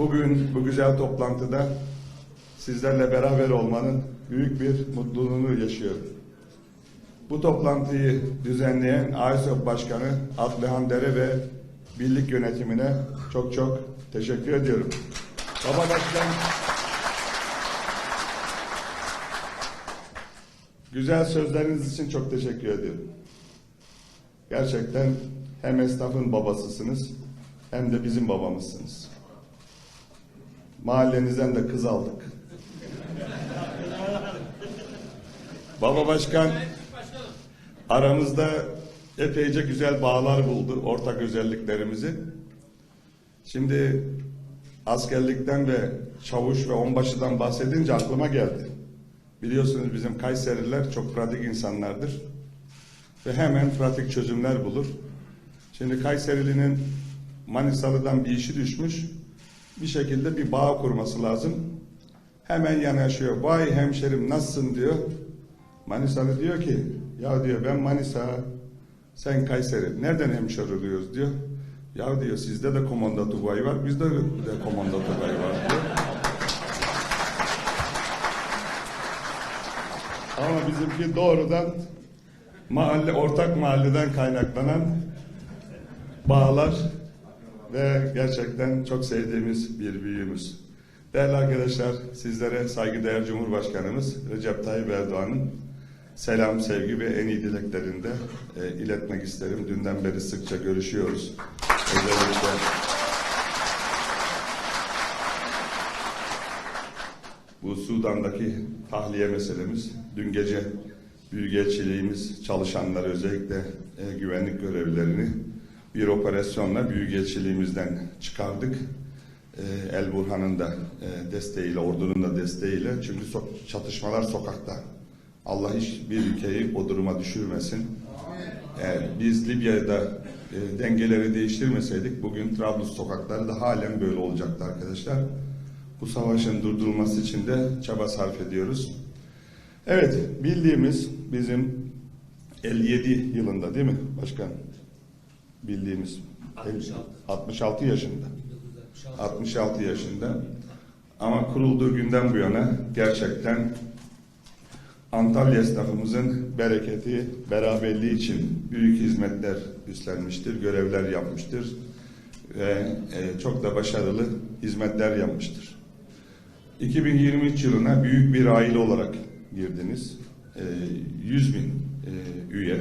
Bugün bu güzel toplantıda sizlerle beraber olmanın büyük bir mutluluğunu yaşıyorum. Bu toplantıyı düzenleyen AYSOP Başkanı Atlıhan Dere ve birlik yönetimine çok çok teşekkür ediyorum. Baba Başkan güzel sözleriniz için çok teşekkür ediyorum. Gerçekten hem esnafın babasısınız hem de bizim babamızsınız. Mahallenizden de kız aldık. Baba Başkan aramızda epeyce güzel bağlar buldu ortak özelliklerimizi. Şimdi askerlikten ve çavuş ve onbaşıdan bahsedince aklıma geldi. Biliyorsunuz bizim Kayseriler çok pratik insanlardır ve hemen pratik çözümler bulur. Şimdi Kayserilinin Manisalı'dan bir işi düşmüş. Bir şekilde bir bağ kurması lazım. Hemen yanaşıyor. Vay hemşerim nasılsın diyor. Manisalı diyor ki ya diyor ben Manisa sen Kayseri. Nereden hemşer oluyoruz diyor. Ya diyor sizde de komanda tubay var. Bizde de komanda tubay var diyor. Ama bizimki doğrudan mahalle ortak mahalleden kaynaklanan bağlar ve gerçekten çok sevdiğimiz bir büyüğümüz. Değerli arkadaşlar, sizlere saygıdeğer Cumhurbaşkanımız Recep Tayyip Erdoğan'ın selam, sevgi ve en iyi dileklerini de e, iletmek isterim. Dünden beri sıkça görüşüyoruz. Özellikle bu Sudan'daki tahliye meselemiz dün gece Büyükelçiliğimiz çalışanları özellikle e, güvenlik görevlilerini bir operasyonla Büyükelçiliğimizden çıkardık. E, El Burhan'ın da e, desteğiyle, ordunun da desteğiyle. Çünkü so- çatışmalar sokakta. Allah hiçbir ülkeyi o duruma düşürmesin. Eğer biz Libya'da e, dengeleri değiştirmeseydik bugün Trablus sokakları da halen böyle olacaktı arkadaşlar. Bu savaşın durdurulması için de çaba sarf ediyoruz. Evet, bildiğimiz bizim 57 yılında değil mi başkan? Bildiğimiz 66. 66 yaşında. 66 yaşında. Ama kurulduğu günden bu yana gerçekten Antalya esnafımızın bereketi, beraberliği için büyük hizmetler üstlenmiştir, görevler yapmıştır ve e, çok da başarılı hizmetler yapmıştır. 2023 yılına büyük bir aile olarak girdiniz. E, 100 bin e, üye.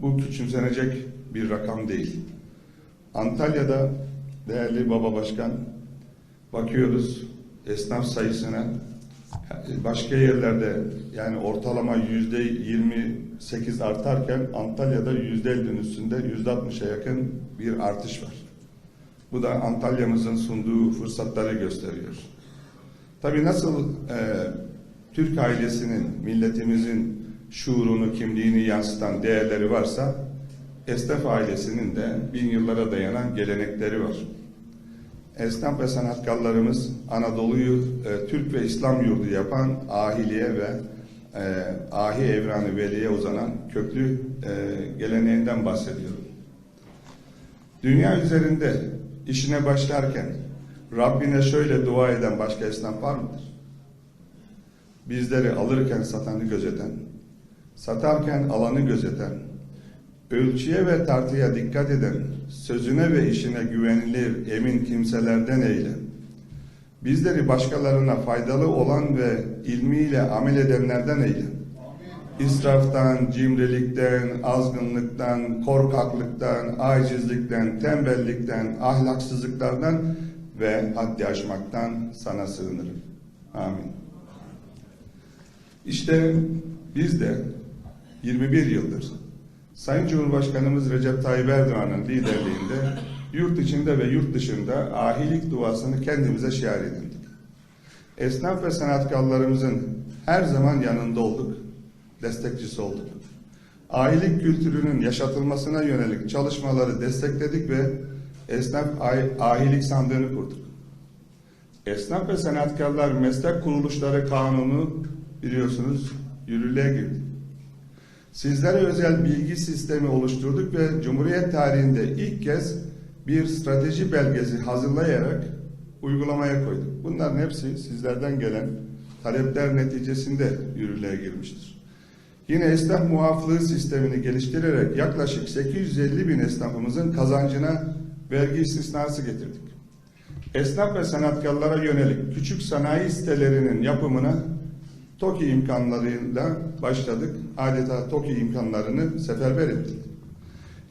Bu küçümsenecek bir rakam değil. Antalya'da değerli baba başkan bakıyoruz esnaf sayısına başka yerlerde yani ortalama yüzde 28 artarken Antalya'da yüzde 50'nin üstünde yüzde 60'a yakın bir artış var. Bu da Antalya'mızın sunduğu fırsatları gösteriyor. Tabii nasıl e, Türk ailesinin, milletimizin şuurunu, kimliğini yansıtan değerleri varsa esnaf ailesinin de bin yıllara dayanan gelenekleri var. Esnaf ve sanatkarlarımız Anadolu'yu e, Türk ve İslam yurdu yapan ahiliye ve e, ahi evranı veliye uzanan köklü e, geleneğinden bahsediyorum. Dünya üzerinde işine başlarken Rabbine şöyle dua eden başka esnaf var mıdır? Bizleri alırken satanı gözeten, satarken alanı gözeten, ölçüye ve tartıya dikkat eden, sözüne ve işine güvenilir, emin kimselerden eyle. Bizleri başkalarına faydalı olan ve ilmiyle amel edenlerden eyle. İsraftan, cimrilikten, azgınlıktan, korkaklıktan, acizlikten, tembellikten, ahlaksızlıklardan ve haddi aşmaktan sana sığınırım. Amin. İşte biz de 21 yıldır Sayın Cumhurbaşkanımız Recep Tayyip Erdoğan'ın liderliğinde yurt içinde ve yurt dışında ahilik duasını kendimize şiar edindik. Esnaf ve sanatkarlarımızın her zaman yanında olduk, destekçisi olduk. Ahilik kültürünün yaşatılmasına yönelik çalışmaları destekledik ve esnaf ah- ahilik sandığını kurduk. Esnaf ve sanatkarlar meslek kuruluşları kanunu biliyorsunuz yürürlüğe girdi. Sizlere özel bilgi sistemi oluşturduk ve Cumhuriyet tarihinde ilk kez bir strateji belgesi hazırlayarak uygulamaya koyduk. Bunların hepsi sizlerden gelen talepler neticesinde yürürlüğe girmiştir. Yine esnaf muaflığı sistemini geliştirerek yaklaşık 850 bin esnafımızın kazancına vergi istisnası getirdik. Esnaf ve sanatkarlara yönelik küçük sanayi sitelerinin yapımına TOKİ imkanlarıyla başladık. Adeta TOKİ imkanlarını seferber ettik.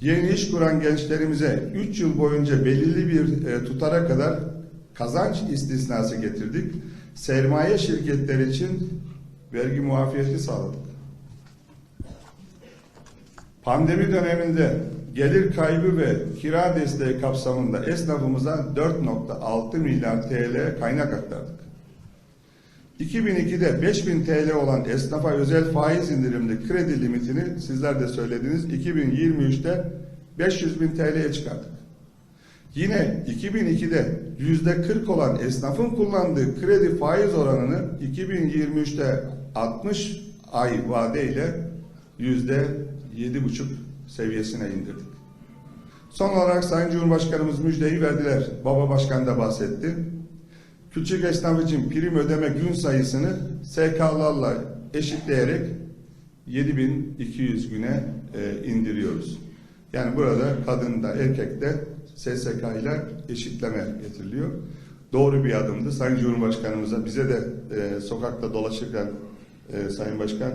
Yeni iş kuran gençlerimize 3 yıl boyunca belirli bir e, tutara kadar kazanç istisnası getirdik. Sermaye şirketleri için vergi muafiyeti sağladık. Pandemi döneminde gelir kaybı ve kira desteği kapsamında esnafımıza 4.6 milyar TL kaynak aktardık. 2002'de 5000 TL olan esnafa özel faiz indirimli kredi limitini sizler de söylediniz 2023'te 500 bin TL'ye çıkardık. Yine 2002'de yüzde 40 olan esnafın kullandığı kredi faiz oranını 2023'te 60 ay vadeyle yüzde 7,5 seviyesine indirdik. Son olarak Sayın Cumhurbaşkanımız müjdeyi verdiler. Baba Başkan da bahsetti. Küçük esnaf için prim ödeme gün sayısını SK'larla eşitleyerek 7200 güne e, indiriyoruz. Yani burada kadın da erkek de SSK ile eşitleme getiriliyor. Doğru bir adımdı. Sayın Cumhurbaşkanımıza bize de e, sokakta dolaşırken e, Sayın Başkan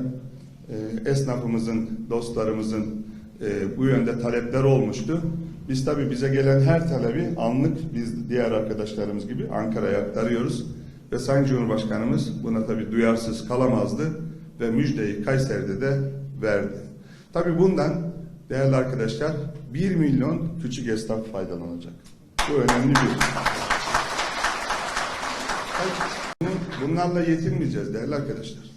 e, esnafımızın, dostlarımızın e, bu yönde talepler olmuştu. Biz tabii bize gelen her talebi anlık biz diğer arkadaşlarımız gibi Ankara'ya aktarıyoruz. Ve Sayın Cumhurbaşkanımız buna tabii duyarsız kalamazdı ve müjdeyi Kayseri'de de verdi. Tabii bundan değerli arkadaşlar 1 milyon küçük esnaf faydalanacak. Bu önemli bir. Bunlarla yetinmeyeceğiz değerli arkadaşlar.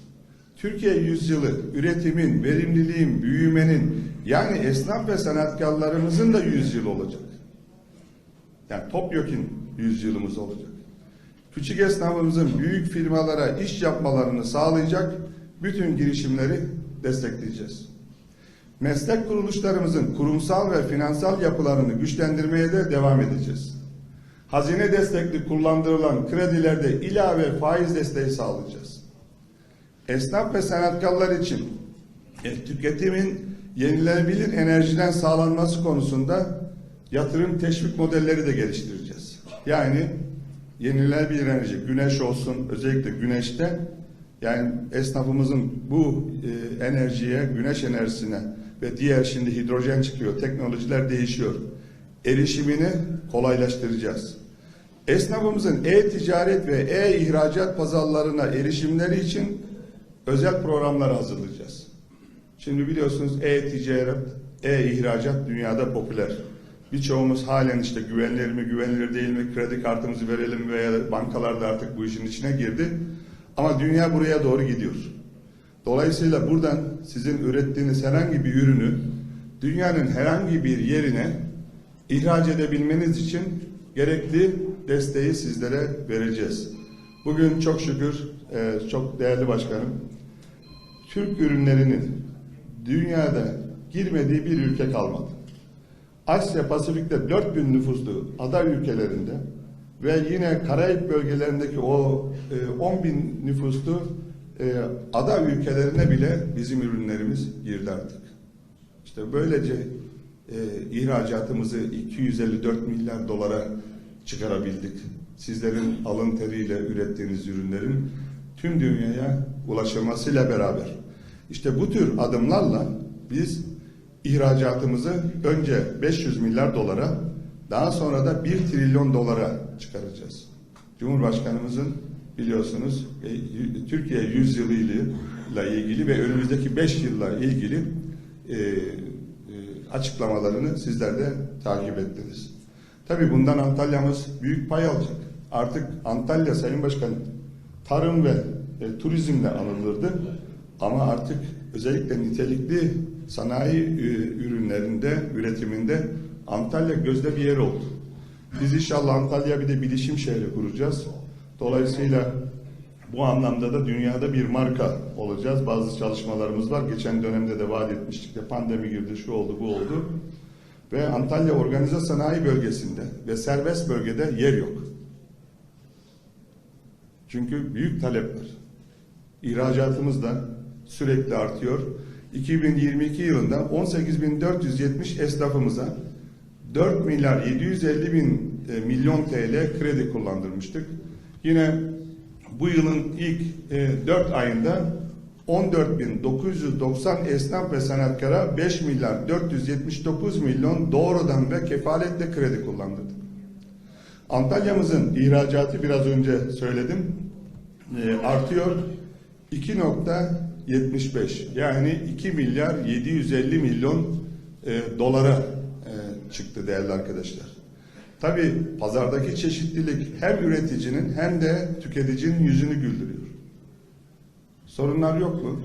Türkiye yüzyılı üretimin, verimliliğin, büyümenin yani esnaf ve sanatkarlarımızın da yüzyılı olacak. Yani Topyek'in yüzyılımız olacak. Küçük esnafımızın büyük firmalara iş yapmalarını sağlayacak bütün girişimleri destekleyeceğiz. Meslek kuruluşlarımızın kurumsal ve finansal yapılarını güçlendirmeye de devam edeceğiz. Hazine destekli kullandırılan kredilerde ilave faiz desteği sağlayacağız. Esnaf ve sanatkarlar için e, tüketimin yenilenebilir enerjiden sağlanması konusunda yatırım teşvik modelleri de geliştireceğiz. Yani yenilenebilir enerji, güneş olsun özellikle güneşte yani esnafımızın bu e, enerjiye, güneş enerjisine ve diğer şimdi hidrojen çıkıyor, teknolojiler değişiyor. Erişimini kolaylaştıracağız. Esnafımızın e-ticaret ve e-ihracat pazarlarına erişimleri için özel programlar hazırlayacağız. Şimdi biliyorsunuz e-ticaret, e-ihracat dünyada popüler. Birçoğumuz halen işte güvenilir mi, güvenilir değil mi, kredi kartımızı verelim veya bankalar da artık bu işin içine girdi. Ama dünya buraya doğru gidiyor. Dolayısıyla buradan sizin ürettiğiniz herhangi bir ürünü dünyanın herhangi bir yerine ihraç edebilmeniz için gerekli desteği sizlere vereceğiz. Bugün çok şükür, e, çok değerli başkanım, Türk ürünlerinin dünyada girmediği bir ülke kalmadı. Asya Pasifik'te 4000 nüfuslu ada ülkelerinde ve yine Karayip bölgelerindeki o e, 10 bin nüfuslu e, ada ülkelerine bile bizim ürünlerimiz girdi artık. İşte böylece e, ihracatımızı 254 milyar dolara çıkarabildik. Sizlerin alın teriyle ürettiğiniz ürünlerin tüm dünyaya ulaşılmasıyla beraber. İşte bu tür adımlarla biz ihracatımızı önce 500 milyar dolara daha sonra da 1 trilyon dolara çıkaracağız. Cumhurbaşkanımızın biliyorsunuz e, Türkiye 100 yılıyla ilgili ve önümüzdeki 5 yılla ilgili e, e, açıklamalarını sizler de takip ettiniz. Tabii bundan Antalya'mız büyük pay alacak. Artık Antalya Sayın Başkanım tarım ve e, turizmle anılırdı. Ama artık özellikle nitelikli sanayi e, ürünlerinde, üretiminde Antalya gözde bir yer oldu. Biz inşallah Antalya bir de bilişim şehri kuracağız. Dolayısıyla bu anlamda da dünyada bir marka olacağız. Bazı çalışmalarımız var. Geçen dönemde de vaat etmiştik de pandemi girdi, şu oldu, bu oldu. Ve Antalya Organize Sanayi Bölgesi'nde ve serbest bölgede yer yok. Çünkü büyük talep var. İhracatımız da sürekli artıyor. 2022 yılında 18.470 esnafımıza 4 milyar 750 bin e, milyon TL kredi kullandırmıştık. Yine bu yılın ilk e, 4 ayında 14.990 esnaf ve sanatkara 5 milyar 479 milyon doğrudan ve kefaletle kredi kullandırdık. Antalya'mızın ihracatı biraz önce söyledim e, artıyor 2.75 yani 2 milyar 750 milyon e, dolara e, çıktı değerli arkadaşlar. Tabi pazardaki çeşitlilik hem üreticinin hem de tüketicinin yüzünü güldürüyor. Sorunlar yok mu?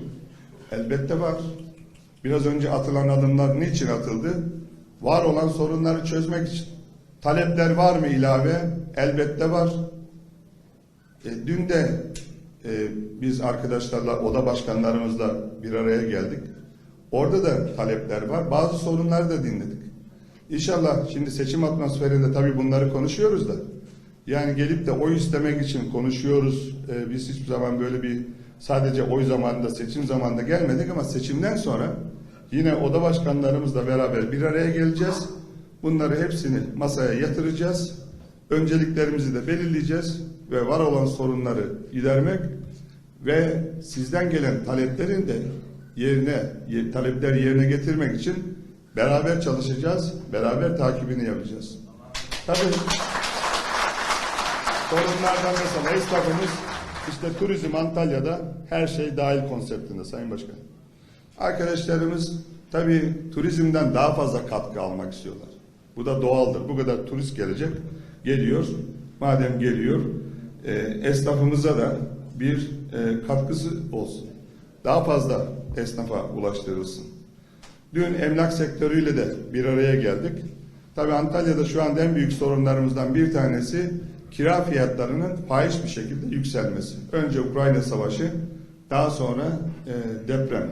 Elbette var. Biraz önce atılan adımlar niçin atıldı? Var olan sorunları çözmek için. Talepler var mı ilave? Elbette var. E, dün de e, biz arkadaşlarla, oda başkanlarımızla bir araya geldik. Orada da talepler var. Bazı sorunları da dinledik. İnşallah şimdi seçim atmosferinde tabii bunları konuşuyoruz da. Yani gelip de oy istemek için konuşuyoruz. E, biz hiçbir zaman böyle bir sadece oy zamanında, seçim zamanında gelmedik ama seçimden sonra yine oda başkanlarımızla beraber bir araya geleceğiz. Bunları hepsini masaya yatıracağız. Önceliklerimizi de belirleyeceğiz ve var olan sorunları gidermek ve sizden gelen taleplerin de yerine ye- talepler yerine getirmek için beraber çalışacağız, beraber takibini yapacağız. Tabii sorunlardan mesela esnafımız işte turizm Antalya'da her şey dahil konseptinde Sayın Başkan. Arkadaşlarımız tabii turizmden daha fazla katkı almak istiyorlar. Bu da doğaldır. Bu kadar turist gelecek, geliyor. Madem geliyor, e, esnafımıza da bir e, katkısı olsun. Daha fazla esnafa ulaştırılsın. Dün emlak sektörüyle de bir araya geldik. Tabii Antalya'da şu anda en büyük sorunlarımızdan bir tanesi kira fiyatlarının fahiş bir şekilde yükselmesi. Önce Ukrayna Savaşı, daha sonra e, deprem.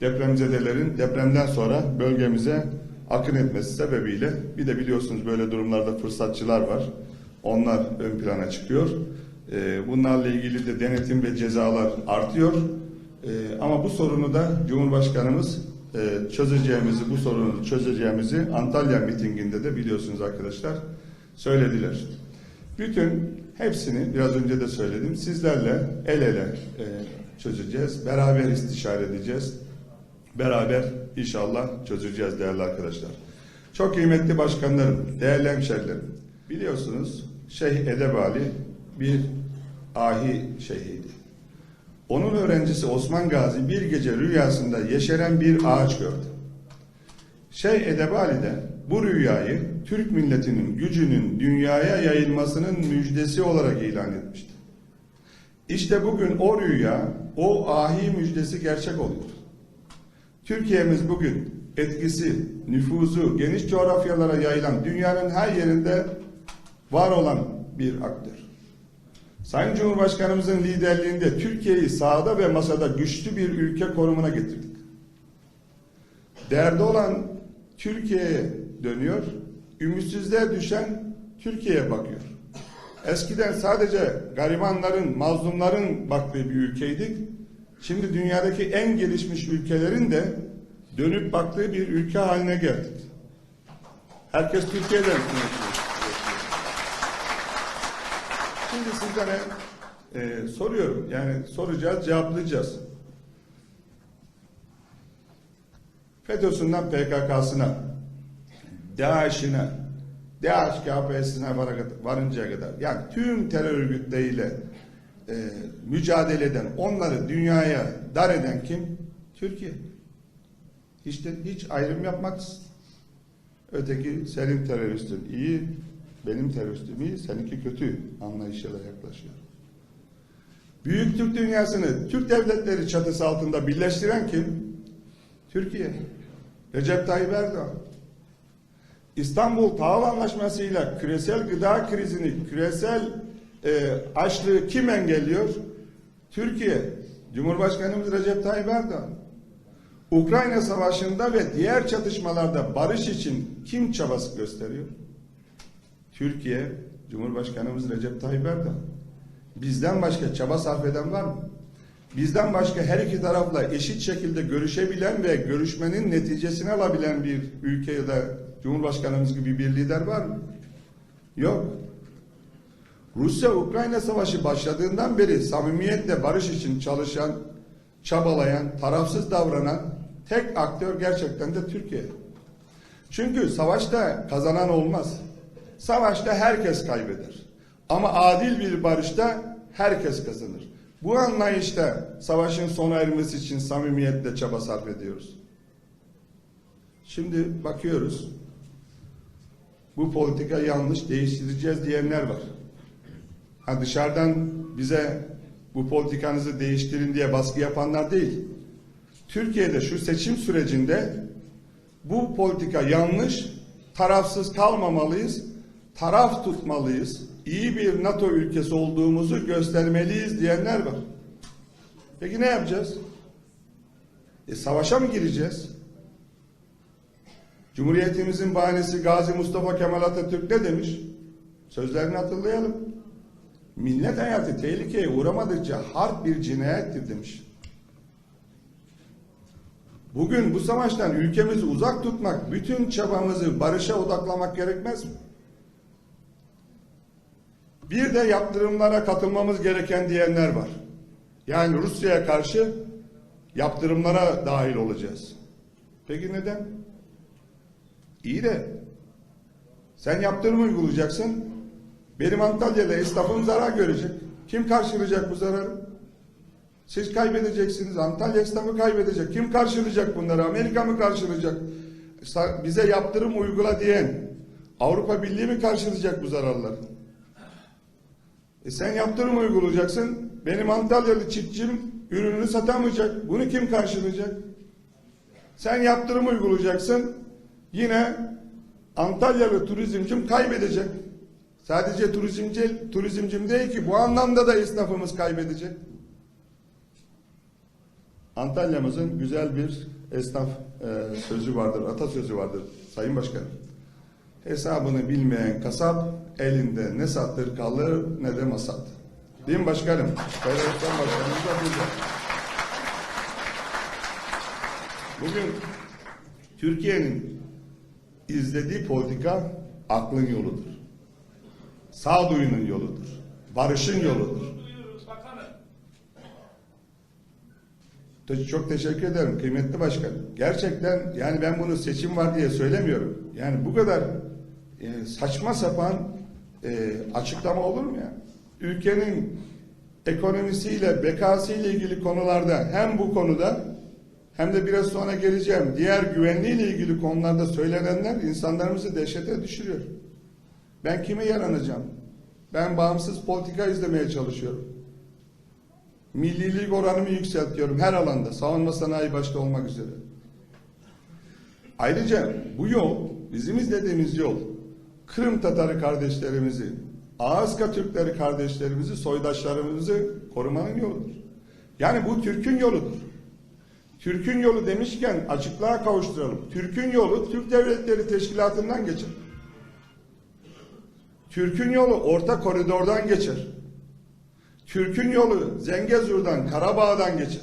Depremzedelerin depremden sonra bölgemize akın etmesi sebebiyle bir de biliyorsunuz böyle durumlarda fırsatçılar var. Onlar ön plana çıkıyor. E, bunlarla ilgili de denetim ve cezalar artıyor. E, ama bu sorunu da Cumhurbaşkanımız e, çözeceğimizi, bu sorunu çözeceğimizi Antalya mitinginde de biliyorsunuz arkadaşlar söylediler. Bütün hepsini biraz önce de söyledim. Sizlerle el ele e, çözeceğiz. Beraber istişare edeceğiz. Beraber inşallah çözeceğiz değerli arkadaşlar. Çok kıymetli başkanlarım, değerli hemşerilerim. Biliyorsunuz Şeyh Edebali bir ahi şeyhiydi. Onun öğrencisi Osman Gazi bir gece rüyasında yeşeren bir ağaç gördü. Şeyh Edebali de bu rüyayı Türk milletinin gücünün dünyaya yayılmasının müjdesi olarak ilan etmişti. İşte bugün o rüya, o ahi müjdesi gerçek oluyor. Türkiye'miz bugün etkisi, nüfuzu geniş coğrafyalara yayılan dünyanın her yerinde var olan bir aktör. Sayın Cumhurbaşkanımızın liderliğinde Türkiye'yi sahada ve masada güçlü bir ülke konumuna getirdik. Derdi olan Türkiye'ye dönüyor, ümitsizliğe düşen Türkiye'ye bakıyor. Eskiden sadece garibanların, mazlumların baktığı bir ülkeydik. Şimdi dünyadaki en gelişmiş ülkelerin de dönüp baktığı bir ülke haline geldik. Herkes Türkiye'den konuşuyor. Şimdi sizlere e, soruyorum. Yani soracağız, cevaplayacağız. FETÖ'sünden PKK'sına, DAEŞ'ine, DAEŞ KPSS'ine varıncaya kadar yani tüm terör örgütleriyle e, mücadele eden, onları dünyaya dar eden kim? Türkiye. Hiç, de, hiç ayrım yapmaksızın. Öteki senin teröristin iyi, benim teröristim iyi, seninki kötü anlayışıyla yaklaşıyor. Büyük Türk dünyasını Türk devletleri çatısı altında birleştiren kim? Türkiye. Recep Tayyip Erdoğan. İstanbul Tahıl Anlaşması'yla küresel gıda krizini, küresel e, açlığı kim engelliyor? Türkiye. Cumhurbaşkanımız Recep Tayyip Erdoğan. Ukrayna Savaşı'nda ve diğer çatışmalarda barış için kim çabası gösteriyor? Türkiye, Cumhurbaşkanımız Recep Tayyip Erdoğan. Bizden başka çaba sarf eden var mı? Bizden başka her iki tarafla eşit şekilde görüşebilen ve görüşmenin neticesini alabilen bir ülke ya da Cumhurbaşkanımız gibi bir lider var mı? Yok. Rusya-Ukrayna savaşı başladığından beri samimiyetle barış için çalışan, çabalayan, tarafsız davranan tek aktör gerçekten de Türkiye. Çünkü savaşta kazanan olmaz. Savaşta herkes kaybeder. Ama adil bir barışta herkes kazanır. Bu anlayışta savaşın sona ermesi için samimiyetle çaba sarf ediyoruz. Şimdi bakıyoruz. Bu politika yanlış değiştireceğiz diyenler var. Ha dışarıdan bize bu politikanızı değiştirin diye baskı yapanlar değil. Türkiye'de şu seçim sürecinde bu politika yanlış, tarafsız kalmamalıyız, taraf tutmalıyız, iyi bir NATO ülkesi olduğumuzu göstermeliyiz diyenler var. Peki ne yapacağız? E savaşa mı gireceğiz? Cumhuriyetimizin bahanesi Gazi Mustafa Kemal Atatürk ne demiş? Sözlerini hatırlayalım. Millet hayatı tehlikeye uğramadıkça harp bir cinayettir demiş. Bugün bu savaştan ülkemizi uzak tutmak, bütün çabamızı barışa odaklamak gerekmez mi? Bir de yaptırımlara katılmamız gereken diyenler var. Yani Rusya'ya karşı yaptırımlara dahil olacağız. Peki neden? İyi de sen yaptırım uygulayacaksın. Benim Antalya'da esnafım zarar görecek. Kim karşılayacak bu zararı? Siz kaybedeceksiniz. Antalya esnafı kaybedecek. Kim karşılayacak bunları? Amerika mı karşılayacak? Bize yaptırım uygula diyen Avrupa Birliği mi karşılayacak bu zararları? E sen yaptırım uygulayacaksın. Benim Antalyalı çiftçim ürününü satamayacak. Bunu kim karşılayacak? Sen yaptırım uygulayacaksın. Yine Antalyalı turizmcim kaybedecek. Sadece turizmci, turizmcim değil ki bu anlamda da esnafımız kaybedecek. Antalya'mızın güzel bir esnaf e, sözü vardır, atasözü vardır Sayın Başkanım. Hesabını bilmeyen kasap elinde ne satır kalır ne de masat. Değil mi başkanım? Federasyon başkanımız da burada. Bugün Türkiye'nin izlediği politika aklın yoludur. Sağduyunun yoludur. Barışın yoludur. Çok teşekkür ederim kıymetli başkan. Gerçekten yani ben bunu seçim var diye söylemiyorum. Yani bu kadar e, saçma sapan e, açıklama olur mu ya? Ülkenin ekonomisiyle, bekasıyla ilgili konularda hem bu konuda hem de biraz sonra geleceğim diğer güvenliğiyle ilgili konularda söylenenler insanlarımızı dehşete düşürüyor. Ben kime yaranacağım? Ben bağımsız politika izlemeye çalışıyorum. Millilik oranımı yükseltiyorum her alanda. Savunma sanayi başta olmak üzere. Ayrıca bu yol, bizim izlediğimiz yol, Kırım Tatarı kardeşlerimizi, Ağızka Türkleri kardeşlerimizi, soydaşlarımızı korumanın yoludur. Yani bu Türk'ün yoludur. Türk'ün yolu demişken açıklığa kavuşturalım. Türk'ün yolu Türk Devletleri Teşkilatı'ndan geçer. Türk'ün yolu Orta Koridor'dan geçer. Türk'ün yolu Zengezur'dan, Karabağ'dan geçer.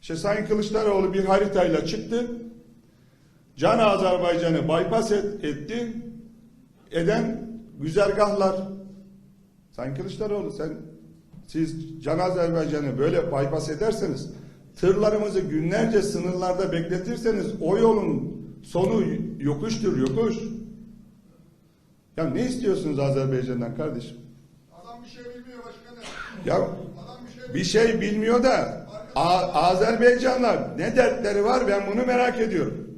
İşte Sayın Kılıçdaroğlu bir haritayla çıktı. Can Azerbaycan'ı bypass et- etti. Eden güzergahlar. Sayın Kılıçdaroğlu sen siz Can Azerbaycan'ı böyle bypass ederseniz tırlarımızı günlerce sınırlarda bekletirseniz o yolun sonu yokuştur yokuş. Ya ne istiyorsunuz Azerbaycan'dan kardeşim? Adam bir şey bilmiyor başkanım. Ya Adam bir şey bir şey bilmiyor da A- Azerbaycanlar ne dertleri var ben bunu merak ediyorum.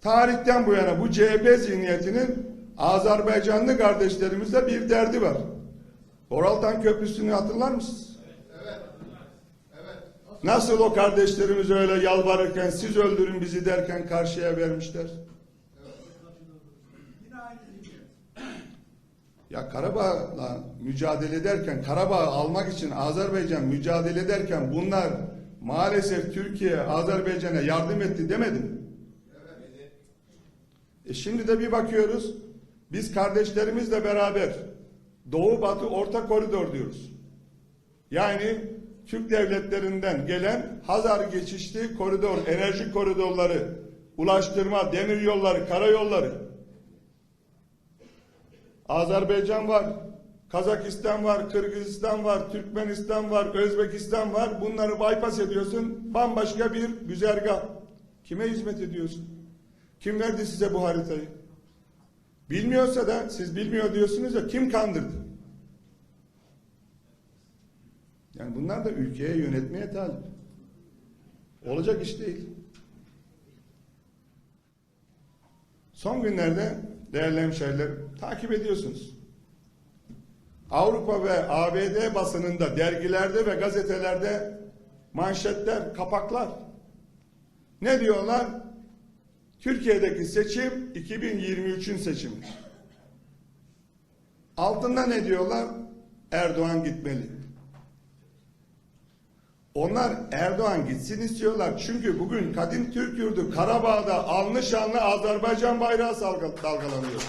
Tarihten bu yana bu CHP zihniyetinin Azerbaycanlı kardeşlerimizde bir derdi var. Oraltan Köprüsü'nü hatırlar mısınız? Nasıl o kardeşlerimiz öyle yalvarırken siz öldürün bizi derken karşıya vermişler. Ya Karabağ'la mücadele ederken, Karabağ'ı almak için Azerbaycan mücadele ederken bunlar maalesef Türkiye Azerbaycan'a yardım etti demedim. E şimdi de bir bakıyoruz, biz kardeşlerimizle beraber Doğu Batı Orta Koridor diyoruz. Yani Türk devletlerinden gelen Hazar geçişli koridor, enerji koridorları, ulaştırma, demir yolları, karayolları. Azerbaycan var, Kazakistan var, Kırgızistan var, Türkmenistan var, Özbekistan var. Bunları bypass ediyorsun. Bambaşka bir güzergah. Kime hizmet ediyorsun? Kim verdi size bu haritayı? Bilmiyorsa da siz bilmiyor diyorsunuz ya kim kandırdı? Yani bunlar da ülkeye yönetmeye talip. Olacak iş değil. Son günlerde değerli hemşehriler takip ediyorsunuz. Avrupa ve ABD basınında, dergilerde ve gazetelerde manşetler, kapaklar. Ne diyorlar? Türkiye'deki seçim 2023'ün seçimi. Altında ne diyorlar? Erdoğan gitmeli. Onlar Erdoğan gitsin istiyorlar. Çünkü bugün kadim Türk yurdu Karabağ'da alnı şanlı Azerbaycan bayrağı dalgalanıyor.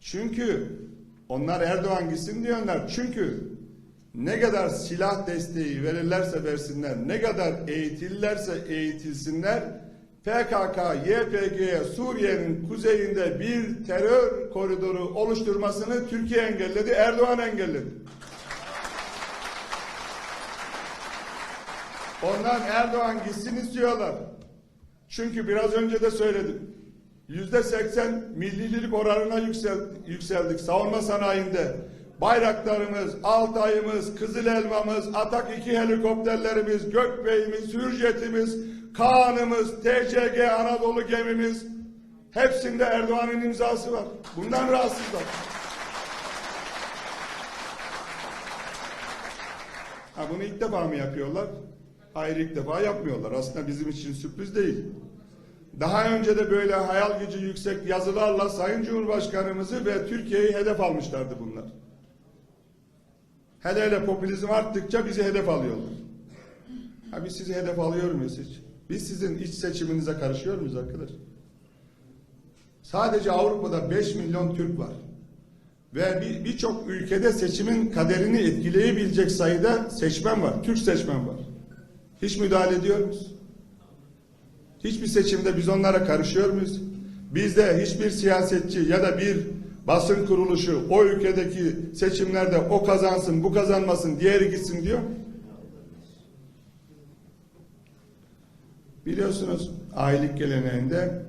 Çünkü onlar Erdoğan gitsin diyorlar. Çünkü ne kadar silah desteği verirlerse versinler, ne kadar eğitilirlerse eğitilsinler, PKK, YPG'ye Suriye'nin kuzeyinde bir terör koridoru oluşturmasını Türkiye engelledi, Erdoğan engelledi. Onlar Erdoğan gitsin istiyorlar. Çünkü biraz önce de söyledim. Yüzde seksen millilik oranına yüksel, yükseldik savunma sanayinde. Bayraklarımız, Altay'ımız, Kızıl Elmamız, Atak 2 helikopterlerimiz, Gökbey'imiz, Hürjet'imiz, Kaan'ımız, TCG Anadolu gemimiz hepsinde Erdoğan'ın imzası var. Bundan rahatsızlar. Ha bunu ilk defa mı yapıyorlar? Hayır ilk defa yapmıyorlar. Aslında bizim için sürpriz değil. Daha önce de böyle hayal gücü yüksek yazılarla Sayın Cumhurbaşkanımızı ve Türkiye'yi hedef almışlardı bunlar. Hele hele popülizm arttıkça bizi hedef alıyorlar. Ha biz sizi hedef alıyor muyuz hiç? Biz sizin iç seçiminize karışıyor muyuz arkadaş? Sadece Avrupa'da 5 milyon Türk var. Ve bir- birçok ülkede seçimin kaderini etkileyebilecek sayıda seçmen var. Türk seçmen var. Hiç müdahale ediyor muyuz? Hiçbir seçimde biz onlara karışıyor muyuz? Bizde hiçbir siyasetçi ya da bir basın kuruluşu o ülkedeki seçimlerde o kazansın, bu kazanmasın, diğeri gitsin diyor. Biliyorsunuz aylık geleneğinde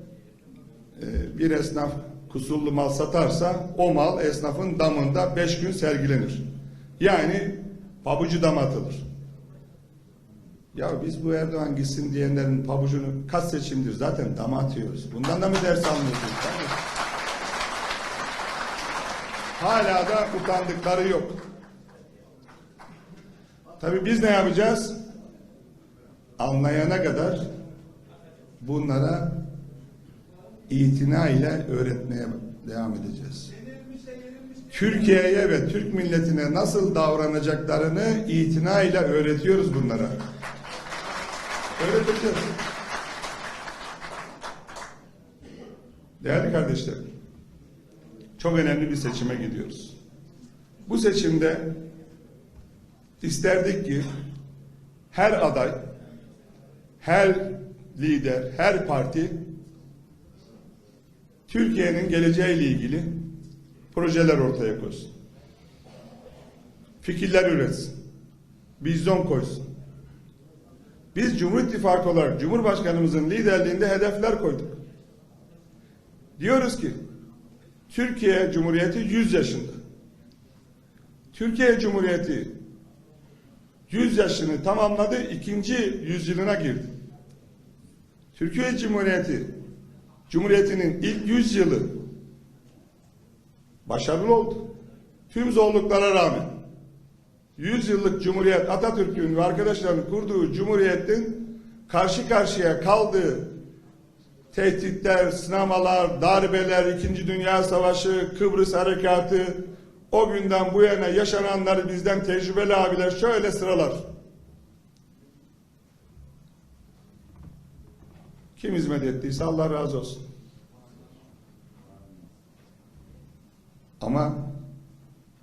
e, bir esnaf kusurlu mal satarsa o mal esnafın damında beş gün sergilenir. Yani pabucu dama atılır. Ya biz bu Erdoğan gitsin diyenlerin pabucunu kaç seçimdir zaten dama atıyoruz. Bundan da mı ders almıyorsunuz? Hala da utandıkları yok. Tabii biz ne yapacağız? Anlayana kadar bunlara itina ile öğretmeye devam edeceğiz. Türkiye'ye ve Türk milletine nasıl davranacaklarını itina ile öğretiyoruz bunlara. Öğreteceğiz. Değerli kardeşlerim, çok önemli bir seçime gidiyoruz. Bu seçimde isterdik ki her aday, her lider, her parti Türkiye'nin geleceğiyle ilgili projeler ortaya koysun. Fikirler üretsin. Vizyon koysun. Biz Cumhur İttifakı olarak Cumhurbaşkanımızın liderliğinde hedefler koyduk. Diyoruz ki Türkiye Cumhuriyeti 100 yaşında. Türkiye Cumhuriyeti 100 yaşını tamamladı, ikinci yüzyılına girdi. Türkiye Cumhuriyeti Cumhuriyeti'nin ilk 100 yılı başarılı oldu. Tüm zorluklara rağmen 100 yıllık Cumhuriyet Atatürk'ün ve arkadaşlarının kurduğu Cumhuriyet'in karşı karşıya kaldığı tehditler, sınamalar, darbeler, İkinci Dünya Savaşı, Kıbrıs Harekatı, o günden bu yana yaşananları bizden tecrübeli abiler şöyle sıralar. Kim hizmet ettiyse Allah razı olsun. Ama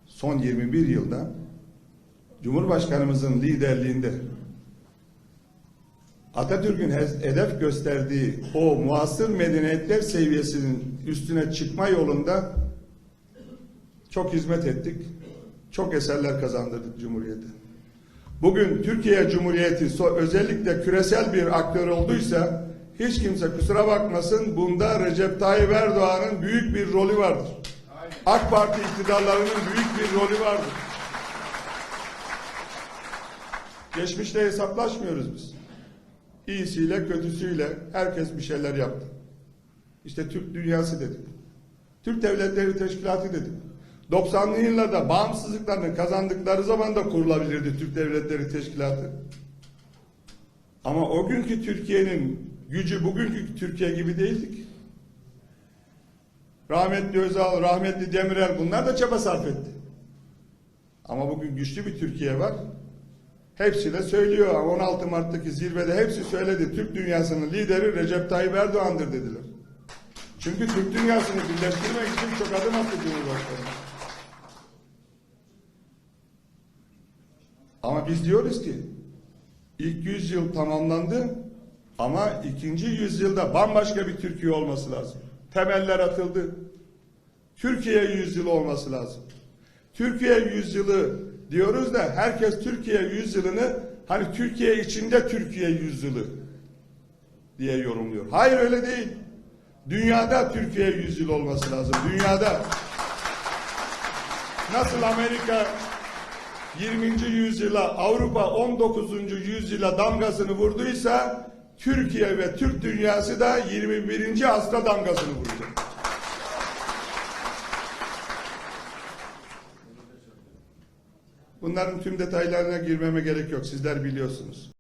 son 21 yılda Cumhurbaşkanımızın liderliğinde Atatürk'ün hedef gösterdiği o muasır medeniyetler seviyesinin üstüne çıkma yolunda çok hizmet ettik. Çok eserler kazandırdık Cumhuriyete. Bugün Türkiye Cumhuriyeti özellikle küresel bir aktör olduysa hiç kimse kusura bakmasın bunda Recep Tayyip Erdoğan'ın büyük bir rolü vardır. AK Parti iktidarlarının büyük bir rolü vardır. Geçmişte hesaplaşmıyoruz biz. İyisiyle kötüsüyle herkes bir şeyler yaptı. İşte Türk dünyası dedik. Türk Devletleri Teşkilatı dedik. 90'lı yıllarda bağımsızlıklarını kazandıkları zaman da kurulabilirdi Türk Devletleri Teşkilatı. Ama o günkü Türkiye'nin gücü bugünkü Türkiye gibi değildik. Rahmetli Özal, rahmetli Demirel bunlar da çaba sarf etti. Ama bugün güçlü bir Türkiye var. Hepsi de söylüyor. 16 Mart'taki zirvede hepsi söyledi. Türk dünyasının lideri Recep Tayyip Erdoğan'dır dediler. Çünkü Türk dünyasını birleştirmek için çok adım attı Cumhurbaşkanı. Ama biz diyoruz ki ilk yüzyıl tamamlandı ama ikinci yüzyılda bambaşka bir Türkiye olması lazım. Temeller atıldı. Türkiye yüzyılı olması lazım. Türkiye yüzyılı diyoruz da herkes Türkiye yüzyılını hani Türkiye içinde Türkiye yüzyılı diye yorumluyor. Hayır öyle değil. Dünyada Türkiye yüzyılı olması lazım. Dünyada. Nasıl Amerika 20. yüzyıla Avrupa 19. yüzyıla damgasını vurduysa Türkiye ve Türk dünyası da 21. asra damgasını vuracak. Bunların tüm detaylarına girmeme gerek yok. Sizler biliyorsunuz.